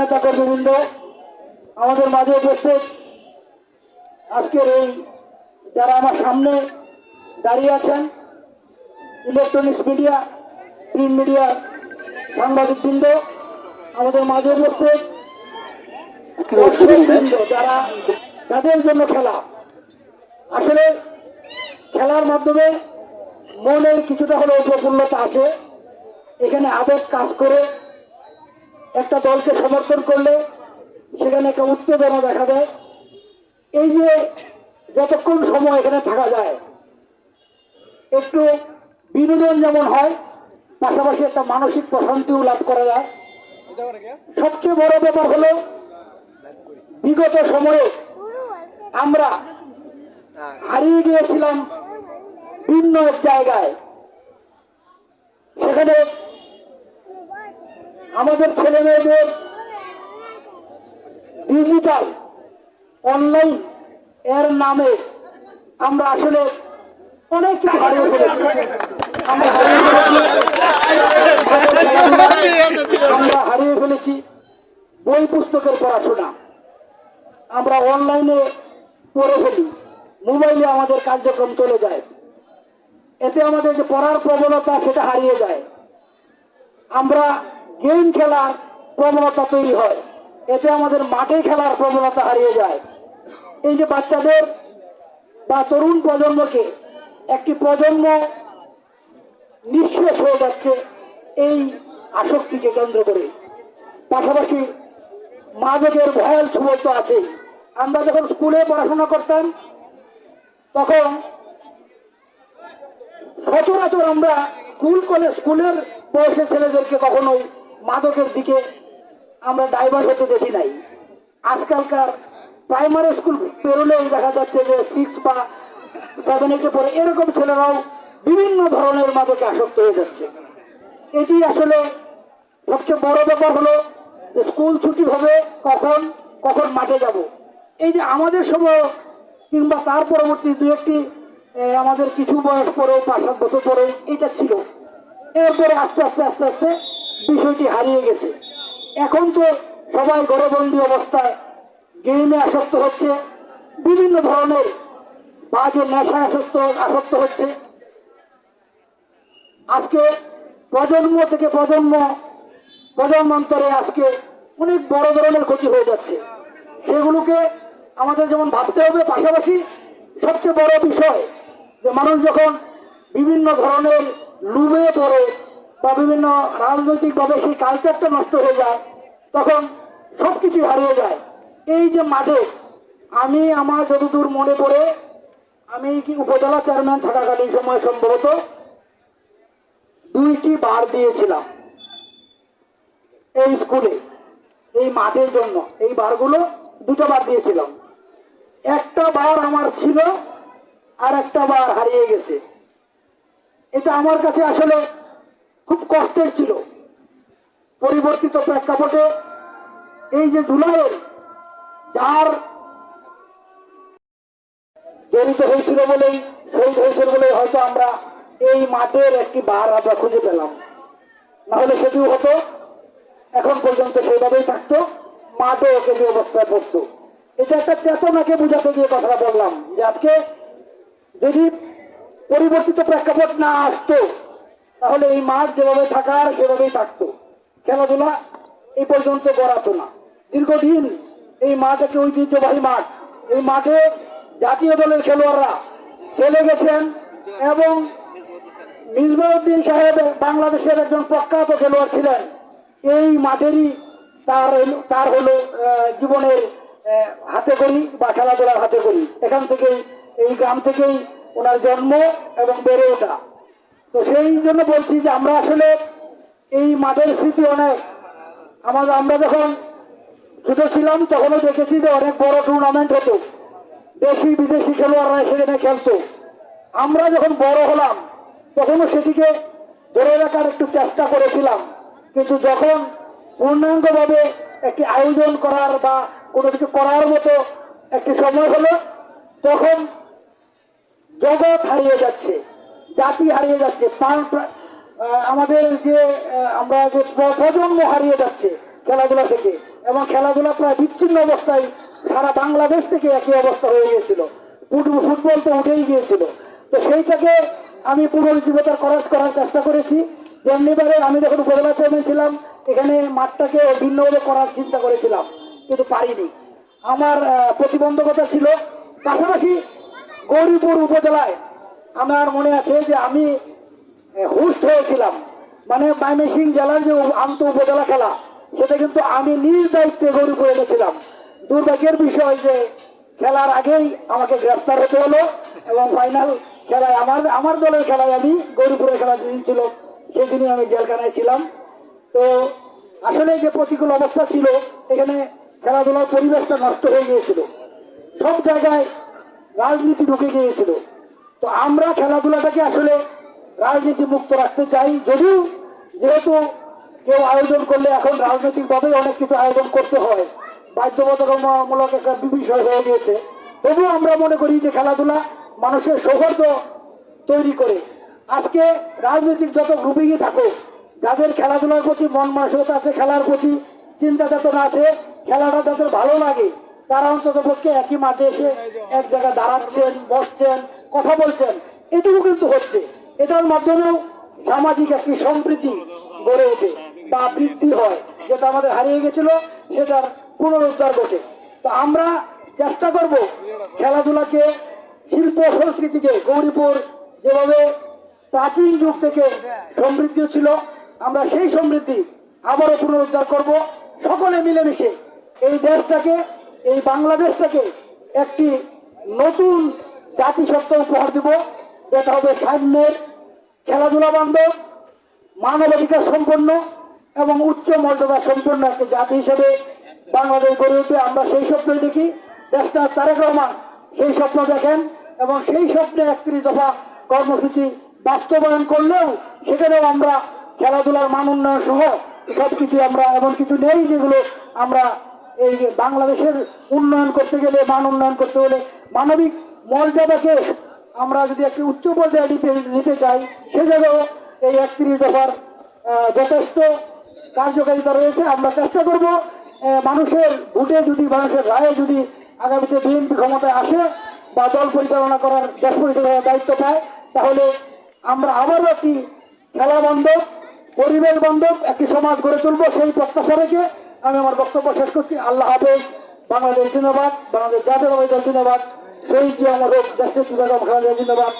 নেতা কর্মীবৃন্দ, আমাদের মাঝে উপস্থিত। আজকের এই যারা আমার সামনে দাঁড়িয়ে আছেন, ইলেকট্রনিক্স মিডিয়া, প্রিন্ট মিডিয়া সাংবাদিকবৃন্দ, আমাদের মাঝে উপস্থিত যারা, তাদের জন্য খেলা। আসলে খেলার মাধ্যমে মনের কিছুটা হলেও প্রফুল্লতা আসে। এখানে আবেগ কাজ করে একটা দলকে সমর্থন করলে সেখানে একটা উত্তেজনা দেখা দেয়। এই যে যতক্ষণ সময় এখানে থাকা যায়, একটু বিনোদন যেমন হয়, পাশাপাশি একটা মানসিক প্রশান্তিও লাভ করা যায়। সবচেয়ে বড় ব্যাপার হলো, বিগত সময়ে আমরা হারিয়ে গিয়েছিলাম ভিন্ন জায়গায়। সেখানে আমাদের ছেলে মেয়েদের ডিজিটাল অনলাইন এর নামে আমরা আসলে অনেক কিছু আমরা হারিয়ে ফেলেছি। বই পুস্তকের পড়াশোনা। আমরা অনলাইনে পড়ে ফেলি। মোবাইলে আমাদের কার্যক্রম চলে যায়। এতে আমাদের যে পড়ার প্রবণতা সেটা হারিয়ে যায়। আমরা গেম খেলার প্রবণতা তৈরি হয়। এতে আমাদের মাঠে খেলার প্রবণতা হারিয়ে যায়। এই যে বাচ্চাদের বা তরুণ প্রজন্মকে একটি প্রজন্ম নিঃশেষ হয়ে যাচ্ছে, এই আসক্তিকে কেন্দ্র করে। পাশাপাশি মাদকের ভয়াল ছবল তো আছেই। আমরা যখন স্কুলে পড়াশোনা করতাম, তখন সচরাচর আমরা স্কুল কলেজ স্কুলের বয়সের ছেলেদেরকে কখনোই মাদকের দিকে আমরা ডাইভার্ট হতে দেখি নাই। আজকালকার প্রাইমারি স্কুল পেরোলেই দেখা যাচ্ছে যে সিক্স বা সেভেন এইটে পড়ে এরকম ছেলেরাও বিভিন্ন ধরনের মাদকে আসক্ত হয়ে যাচ্ছে। এটি আসলে সবচেয়ে বড় ব্যাপার হলো যে স্কুল ছুটি হবে কখন কখন মাঠে যাব। এই যে আমাদের সময় কিংবা তার পরবর্তী দু একটি আমাদের কিছু বয়স পরেও পাঁচ সাত বছর পরেও এটা ছিল। এরপরে আস্তে আস্তে আস্তে আস্তে বিষয়টি হারিয়ে গেছে। এখন তো সবাই ঘরবন্দি অবস্থায় গেমে আসক্ত হচ্ছে। বিভিন্ন ধরনের বাজে নেশায় আসক্ত আসক্ত হচ্ছে। আজকে প্রজন্ম থেকে প্রজন্ম প্রজন্মান্তরে আজকে অনেক বড় ধরনের ক্ষতি হয়ে যাচ্ছে। সেগুলোকে আমাদের যেমন ভাবতে হবে, পাশাপাশি সবচেয়ে বড় বিষয় যে মানুষ যখন বিভিন্ন ধরনের লুবে পড়ে বা বিভিন্ন রাজনৈতিকভাবে সেই কালচারটা নষ্ট হয়ে যায়, তখন সব কিছু হারিয়ে যায়। এই যে মাঠে আমি আমার যতদূর মনে পড়ে, আমি কি উপজেলা চেয়ারম্যান থাকাকালীন সময় সম্ভবত দুইটি বার দিয়েছিলাম এই স্কুলে এই মাঠের জন্য। এই বারগুলো দুটো বার দিয়েছিলাম। একটা বার আমার ছিল আর একটা বার হারিয়ে গেছে। এটা আমার কাছে আসলে খুব কষ্টের ছিল। পরিবর্তিত প্রেক্ষাপটে এই যে জুলাইয়ের যার জড়িত হয়েছিল বলেই, শহীদ হয়েছিল বলেই হয়তো আমরা এই মাঠের একটি বার আমরা খুঁজে পেলাম। নাহলে সেটিও হতো, এখন পর্যন্ত সেইভাবেই থাকতো, মাঠও কেন্দ্রীয় অবস্থায় পড়তো। এটা একটা চেতনাকে বোঝাতে গিয়ে কথাটা বললাম যে আজকে যদি পরিবর্তিত প্রেক্ষাপট না আসতো তাহলে এই মাঠ যেভাবে থাকার, সেভাবেই থাকতো। খেলাধুলা এই পর্যন্ত গড়াতো না। দীর্ঘদিন এই মাঠ একটি ঐতিহ্যবাহী মাঠ। এই মাঠে জাতীয় দলের খেলোয়াড়রা খেলে গেছেন এবং মিসবাউদ্দিন সাহেব বাংলাদেশের একজন প্রখ্যাত খেলোয়াড় ছিলেন। এই মাঠেরই তার তার হলো জীবনের হাতে করি বা খেলাধুলার হাতে করি। এখান থেকেই, এই গ্রাম থেকেই ওনার জন্ম এবং বেড়ে ওঠা। তো সেই জন্য বলছি যে আমরা আসলে এই মাঠের স্মৃতি অনেক। আমাদের আমরা যখন ছোট ছিলাম, তখনও দেখেছি যে অনেক বড় টুর্নামেন্ট হতো। দেশি, বিদেশি খেলোয়াড়রা সেখানে খেলতো। আমরা যখন বড় হলাম, তখনও সেটিকে ধরে রাখার একটু চেষ্টা করেছিলাম। কিন্তু যখন পূর্ণাঙ্গভাবে একটি আয়োজন করার বা কোনো কিছু করার মতো একটি সময় হলো, তখন জগৎ হারিয়ে যাচ্ছে। জাতি হারিয়ে যাচ্ছে। আমাদের যে আমরা যে প্রজন্ম হারিয়ে যাচ্ছে খেলাধুলা থেকে, এবং খেলাধুলা প্রায় বিচ্ছিন্ন অবস্থায় সারা বাংলাদেশ থেকে একই অবস্থা হয়ে গিয়েছিল। ফুটবল তো উঠেই গিয়েছিল। তো সেইটাকে আমি পুনরুজ্জীবতার করার করার চেষ্টা করেছি। যেমনিভাবে আমি যখন উপজেলা চেয়ারম্যান ছিলাম, এখানে মাঠটাকে ভিন্নভাবে করার চিন্তা করেছিলাম, কিন্তু পারিনি। আমার প্রতিবন্ধকতা ছিল। পাশাপাশি গৌরীপুর উপজেলায় আমার মনে আছে যে আমি হুস্ট হয়েছিলাম। মানে ময়মনসিং জেলার যে আন্ত উপজেলা খেলা, সেটা কিন্তু আমি নিজ দায়িত্বে গৌরীপুর এনেছিলাম। দুর্ভাগ্যের বিষয় যে খেলার আগেই আমাকে গ্রেফতার হতে হলো এবং ফাইনাল খেলায় আমার আমার দলের খেলায় আমি গৌরীপুরের খেলা যেদিন ছিল, সেদিনই আমি জেলখানায় ছিলাম। তো আসলে যে প্রতিকূল অবস্থা ছিল, এখানে খেলাধুলার পরিবেশটা নষ্ট হয়ে গিয়েছিল। সব জায়গায় রাজনীতি ঢুকে গিয়েছিল। তো আমরা খেলাধুলাটাকে আসলে রাজনীতি মুক্ত রাখতে চাই। যদিও যেহেতু কেউ আয়োজন করলে এখন রাজনৈতিকভাবে অনেক কিছু আয়োজন করতে হয়। বাধ্যবাধকতামূলক একটা বিষয় হয়ে গিয়েছে। তবুও আমরা মনে করি যে খেলাধুলা মানুষের সৌহার্দ্য তৈরি করে। আজকে রাজনৈতিক যত গ্রুপিংই থাকুক, যাদের খেলাধুলার প্রতি মন মানসিকতা আছে, খেলার প্রতি চিন্তা চেতনা আছে, খেলাটা যাদের ভালো লাগে, তারা অন্তত পক্ষে একই মাঠে এসে এক জায়গায় দাঁড়াচ্ছেন, বসছেন। কথা বলছেন, এটুকু কিন্তু হচ্ছে। এটার মাধ্যমেও সামাজিক একটি সম্প্রীতি গড়ে ওঠে বা বৃদ্ধি হয়, যেটা আমাদের হারিয়ে গেছিল, সেটার পুনরুদ্ধার ঘটে। তো আমরা চেষ্টা করব খেলাধুলাকে, শিল্প সংস্কৃতিকে, গৌরীপুর যেভাবে প্রাচীন যুগ থেকে সমৃদ্ধি ছিল, আমরা সেই সমৃদ্ধি আবারও পুনরুদ্ধার করব। সকলে মিলেমিশে এই দেশটাকে, এই বাংলাদেশটাকে একটি নতুন জাতিসত্তা উপহার দিব। এটা হবে সাম্যের খেলাধুলা বান্ধব, মানবাধিকার সম্পন্ন এবং উচ্চ মর্যাদা সম্পন্ন একটি জাতি হিসেবে বাংলাদেশ গড়ে উঠবে। আমরা সেই স্বপ্নই দেখি। দেশটা তারেক রহমান সেই স্বপ্ন দেখেন এবং সেই স্বপ্নে একত্রিশ দফা কর্মসূচি বাস্তবায়ন করলেও সেখানেও আমরা খেলাধুলার মান উন্নয়ন সহ সব কিছু আমরা এমন কিছু নেই যেগুলো আমরা এই বাংলাদেশের উন্নয়ন করতে গেলে, মান উন্নয়ন করতে হলে মানবিক মর্যাদাকে আমরা যদি একটি উচ্চ পর্যায়ে নিতে নিতে চাই, সে জায়গাও এই একত্রিশ দফার যথেষ্ট কার্যকারিতা রয়েছে। আমরা চেষ্টা করব মানুষের ভোটে যদি, মানুষের রায়ে যদি আগামীতে বিএনপি ক্ষমতায় আসে বা দল পরিচালনা করার দেশ পরিচালনার দায়িত্ব পায়, তাহলে আমরা আবারও একটি খেলা বান্ধব, পরিবেশ বান্ধব, একটি সমাজ গড়ে তুলব সেই প্রত্যাশা রেখে আমি আমার বক্তব্য শেষ করছি। আল্লাহ হাফেজ, বাংলাদেশ জিন্দাবাদ, বাংলাদেশ জাতীয় জিন্দাবাদ। শহীদ জিয়া আমার দেশের জিন্দাবাদ জিন্দাবাদ